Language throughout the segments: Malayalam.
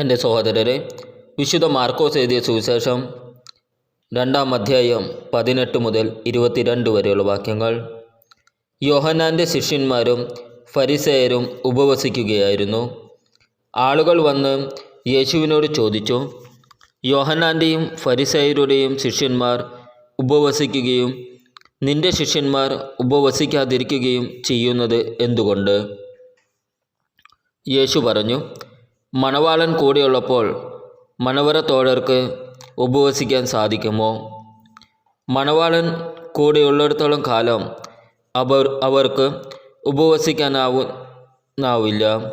എന്റെ സഹോദരരെ വിശുദ്ധ മാർക്കോസ് എഴുതിയ സുവിശേഷം രണ്ടാം അധ്യായം പതിനെട്ട് മുതൽ ഇരുപത്തിരണ്ട് വരെയുള്ള വാക്യങ്ങൾ. യോഹനാന്റെ ശിഷ്യന്മാരും ഫരിസേയരും ഉപവസിക്കുകയായിരുന്നു. ആളുകൾ വന്ന് യേശുവിനോട് ചോദിച്ചു യോഹനാന്റെയും ഫരിസേയരുടെയും ശിഷ്യന്മാർ ഉപവസിക്കുകയും നിന്റെ ശിഷ്യന്മാർ ഉപവസിക്കാതിരിക്കുകയും ചെയ്യുന്നത് എന്തുകൊണ്ട്? യേശു പറഞ്ഞു മണവാളൻ കൂടെയുള്ളപ്പോൾ മണവറത്തോഴർക്ക് ഉപവസിക്കാൻ സാധിക്കുമോ? മണവാളൻ കൂടെയുള്ളിടത്തോളം കാലം അവർ അവർക്ക് ഉപവസിക്കാനാവുന്നാവില്ല.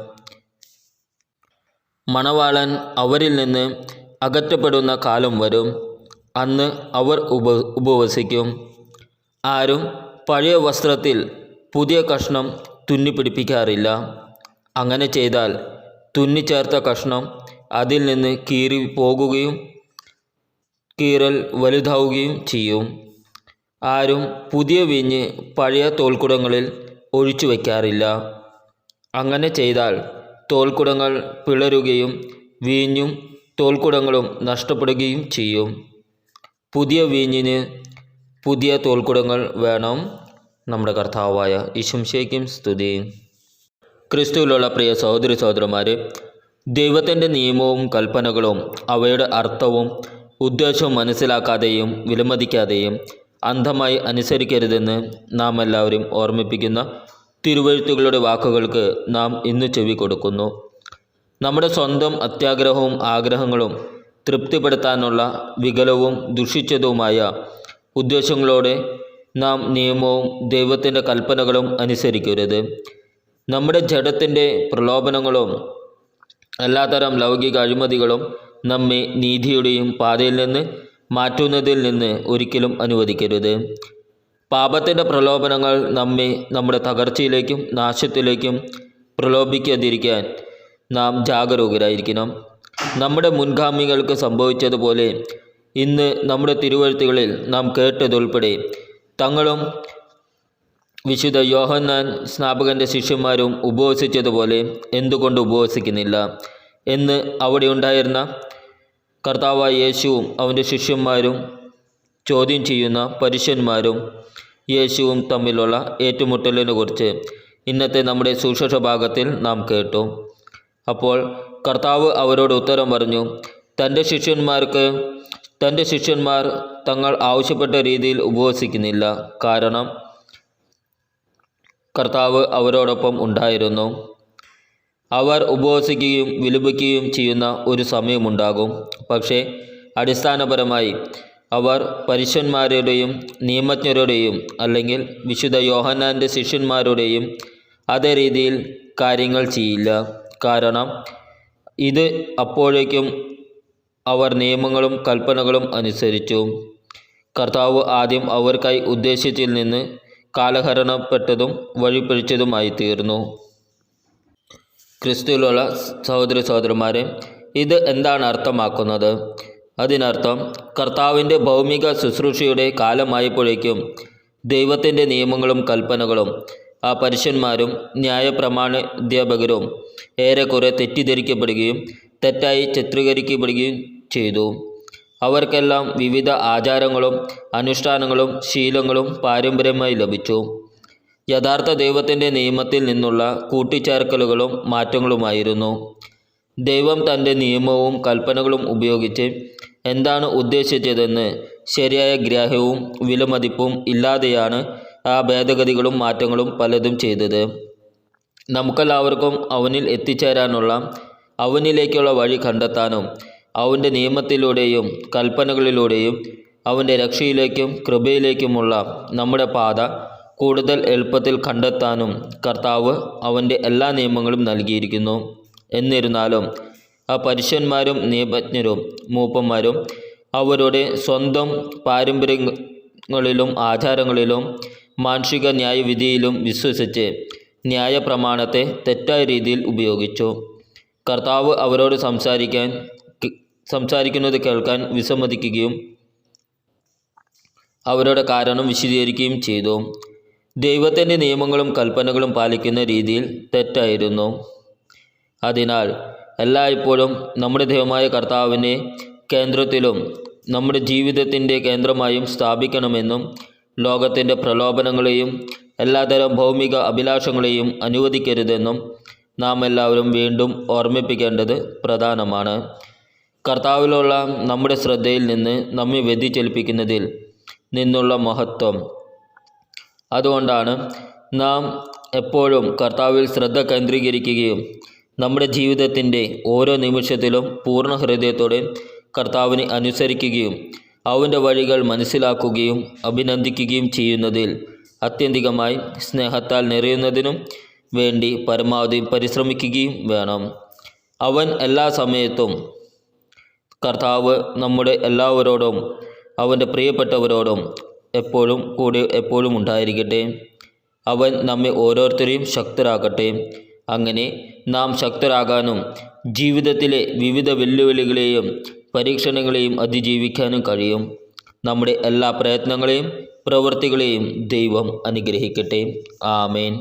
മണവാളൻ അവരിൽ നിന്ന് അകറ്റപ്പെടുന്ന കാലം വരും. അന്ന് അവർ ഉപ ഉപവസിക്കും. ആരും പഴയ വസ്ത്രത്തിൽ പുതിയ കഷ്ണം തുന്നിപ്പിടിപ്പിക്കാറില്ല. അങ്ങനെ ചെയ്താൽ തുന്നിച്ചേർത്ത കഷ്ണം അതിൽ നിന്ന് കീറി പോകുകയും കീറൽ വലുതാവുകയും ചെയ്യും. ആരും പുതിയ വീഞ്ഞ് പഴയ തോൽക്കുടങ്ങളിൽ ഒഴിച്ചു വയ്ക്കാറില്ല. അങ്ങനെ ചെയ്താൽ തോൽക്കുടങ്ങൾ പിളരുകയും വീഞ്ഞും തോൽക്കുടങ്ങളും നഷ്ടപ്പെടുകയും ചെയ്യും. പുതിയ വീഞ്ഞിന് പുതിയ തോൽക്കുടങ്ങൾ വേണം. നമ്മുടെ കർത്താവായ ഈശംശയ്ക്കും സ്തുതി. ക്രിസ്തുവിലുള്ള പ്രിയ സഹോദരി സഹോദരന്മാരെ ദൈവത്തിന്റെ നിയമവും കൽപ്പനകളും അവയുടെ അർത്ഥവും ഉദ്ദേശവും മനസ്സിലാക്കാതെയും വിലമതിക്കാതെയും അന്ധമായി അനുസരിക്കരുതെന്ന് നാം എല്ലാവരും ഓർമ്മിപ്പിക്കുന്ന തിരുവഴുത്തുകളുടെ വാക്കുകൾക്ക് നാം ഇന്ന് ചെവി കൊടുക്കുന്നു. നമ്മുടെ സ്വന്തം അത്യാഗ്രഹവും ആഗ്രഹങ്ങളും തൃപ്തിപ്പെടുത്താനുള്ള വികലവും ദുഷിച്ചതുമായ ഉദ്ദേശങ്ങളോടെ നാം നിയമവും ദൈവത്തിന്റെ കൽപ്പനകളും അനുസരിക്കരുത്. നമ്മുടെ ജഡത്തിന്റെ പ്രലോഭനങ്ങളും എല്ലാത്തരം ലൗകിക അഴിമതികളും നമ്മെ നീതിയുടെയും പാതയിൽ നിന്ന് മാറ്റുന്നതിൽ നിന്ന് ഒരിക്കലും അനുവദിക്കരുത്. പാപത്തിന്റെ പ്രലോഭനങ്ങൾ നമ്മെ നമ്മുടെ തകർച്ചയിലേക്കും നാശത്തിലേക്കും പ്രലോഭിക്കാതിരിക്കാൻ നാം ജാഗരൂകരായിരിക്കണം. നമ്മുടെ മുൻഗാമികൾക്ക് സംഭവിച്ചതുപോലെ ഇന്ന് നമ്മുടെ തിരുവഴുത്തുകളിൽ നാം കേട്ടതുൾപ്പെടെ തങ്ങളും വിശുദ്ധ യോഹന്നാൻ സ്നാപകന്റെ ശിഷ്യന്മാരും ഉപവസിച്ചതുപോലെ എന്തുകൊണ്ട് ഉപവസിക്കുന്നില്ല? എന്ന് അവിടെ ഉണ്ടായിരുന്ന കർത്താവായ യേശുവും അവന്റെ ശിഷ്യന്മാരും ചോദ്യം ചെയ്യുന്ന പരുഷ്യന്മാരും യേശുവും തമ്മിലുള്ള ഏറ്റുമുട്ടലിനെക്കുറിച്ച് ഇന്നത്തെ നമ്മുടെ സുശേഷ ഭാഗത്തിൽ നാം കേട്ടു. അപ്പോൾ കർത്താവ് അവരോട് ഉത്തരം പറഞ്ഞു തന്റെ ശിഷ്യന്മാർക്ക് തന്റെ ശിഷ്യന്മാർ തങ്ങൾ ആവശ്യപ്പെട്ട രീതിയിൽ ഉപവസിക്കുന്നില്ല. കാരണം കർത്താവ് അവരോടൊപ്പം ഉണ്ടായിരുന്നു. അവർ ഉപവസിക്കുകയും വിലപിക്കുകയും ചെയ്യുന്ന ഒരു സമയമുണ്ടാകും. പക്ഷേ അടിസ്ഥാനപരമായി അവർ പരുഷന്മാരുടെയും നിയമജ്ഞരുടെയും അല്ലെങ്കിൽ വിശുദ്ധ യോഹന്നാന്റെ ശിഷ്യന്മാരുടെയും അതേ രീതിയിൽ കാര്യങ്ങൾ ചെയ്യില്ല. കാരണം ഇത് അപ്പോഴേക്കും അവർ നിയമങ്ങളും കൽപ്പനകളും അനുസരിച്ചു. കർത്താവ് ആദ്യം അവർക്കായി ഉദ്ദേശിച്ചിൽ നിന്ന് കാലഹരണപ്പെട്ടതും വഴിപ്പിഴിച്ചതുമായി തീർന്നു ക്രിസ്തുവിലുള്ള സഹോദര സഹോദരന്മാരെ ഇത് എന്താണ് അർത്ഥമാക്കുന്നത്? അതിനർത്ഥം കർത്താവിന്റെ ഭൗമിക ശുശ്രൂഷയുടെ കാലമായപ്പോഴേക്കും ദൈവത്തിന്റെ നിയമങ്ങളും കൽപ്പനകളും ആ പരുഷന്മാരും ന്യായപ്രമാണാധ്യാപകരും ഏറെക്കുറെ തെറ്റിദ്ധരിക്കപ്പെടുകയും തെറ്റായി ചിത്രീകരിക്കപ്പെടുകയും ചെയ്തു. അവർക്കെല്ലാം വിവിധ ആചാരങ്ങളും അനുഷ്ഠാനങ്ങളും ശീലങ്ങളും പാരമ്പര്യമായി ലഭിച്ചു. യഥാർത്ഥ ദൈവത്തിന്റെ നിയമത്തിൽ നിന്നുള്ള കൂട്ടിച്ചേർക്കലുകളും മാറ്റങ്ങളുമായിരുന്നു. ദൈവം തന്റെ നിയമവും കൽപ്പനകളും ഉപയോഗിച്ച് എന്താണ് ഉദ്ദേശിച്ചതെന്ന് ശരിയായ ഗ്രാഹ്യവും വിലമതിപ്പും ഇല്ലാതെയാണ് ആ ഭേദഗതികളും മാറ്റങ്ങളും പലതും ചെയ്തത്. നമുക്കെല്ലാവർക്കും അവനിൽ എത്തിച്ചേരാനുള്ള അവനിലേക്കുള്ള വഴി കണ്ടെത്താനും അവന്റെ നിയമത്തിലൂടെയും കൽപ്പനകളിലൂടെയും അവന്റെ രക്ഷയിലേക്കും കൃപയിലേക്കുമുള്ള നമ്മുടെ പാത കൂടുതൽ എളുപ്പത്തിൽ കണ്ടെത്താനും കർത്താവ് അവന്റെ എല്ലാ നിയമങ്ങളും നൽകിയിരിക്കുന്നു. എന്നിരുന്നാലും ആ പരുഷന്മാരും നിയമജ്ഞരും മൂപ്പന്മാരും അവരുടെ സ്വന്തം പാരമ്പര്യങ്ങളിലും ആചാരങ്ങളിലും മാനുഷിക ന്യായവിധിയിലും വിശ്വസിച്ച് ന്യായപ്രമാണത്തെ തെറ്റായ രീതിയിൽ ഉപയോഗിച്ചു. കർത്താവ് അവരോട് സംസാരിക്കാൻ സംസാരിക്കുന്നത് കേൾക്കാൻ വിസമ്മതിക്കുകയും അവരുടെ കാരണം വിശദീകരിക്കുകയും ചെയ്തു. ദൈവത്തിന്റെ നിയമങ്ങളും കൽപ്പനകളും പാലിക്കുന്ന രീതിയിൽ തെറ്റായിരുന്നു. അതിനാൽ എല്ലായ്പ്പോഴും നമ്മുടെ ദൈവമായ കർത്താവിനെ കേന്ദ്രത്തിലും നമ്മുടെ ജീവിതത്തിന്റെ കേന്ദ്രമായും സ്ഥാപിക്കണമെന്നും ലോകത്തിന്റെ പ്രലോഭനങ്ങളെയും എല്ലാതരം ഭൗമിക അഭിലാഷങ്ങളെയും അനുവദിക്കരുതെന്നും നാം എല്ലാവരും വീണ്ടും ഓർമ്മിപ്പിക്കേണ്ടത് പ്രധാനമാണ്. കർത്താവിലുള്ള നമ്മുടെ ശ്രദ്ധയിൽ നിന്ന് നമ്മെ വ്യതിചലിപ്പിക്കുന്നതിൽ നിന്നുള്ള മഹത്വം. അതുകൊണ്ടാണ് നാം എപ്പോഴും കർത്താവിൽ ശ്രദ്ധ കേന്ദ്രീകരിക്കുകയും നമ്മുടെ ജീവിതത്തിന്റെ ഓരോ നിമിഷത്തിലും പൂർണ ഹൃദയത്തോടെ കർത്താവിനെ അനുസരിക്കുകയും അവന്റെ വഴികൾ മനസ്സിലാക്കുകയും അഭിനന്ദിക്കുകയും ചെയ്യുന്നതിൽ അത്യന്തികമായി സ്നേഹത്താൽ നിറയുന്നതിനും വേണ്ടി പരമാവധി പരിശ്രമിക്കുകയും വേണം. അവൻ എല്ലാ സമയത്തും കർത്താവ് നമ്മുടെ എല്ലാവരോടും അവന്റെ പ്രിയപ്പെട്ടവരോടും എപ്പോഴും കൂടി എപ്പോഴും ഉണ്ടായിരിക്കട്ടെ. അവൻ നമ്മെ ഓരോരുത്തരെയും ശക്തരാക്കട്ടെ. അങ്ങനെ നാം ശക്തരാകാനും ജീവിതത്തിലെ വിവിധ വെല്ലുവിളികളെയും പരീക്ഷണങ്ങളെയും അതിജീവിക്കാനും കഴിയും. നമ്മുടെ എല്ലാ പ്രയത്നങ്ങളെയും പ്രവൃത്തികളെയും ദൈവം അനുഗ്രഹിക്കട്ടെ. ആമേൻ.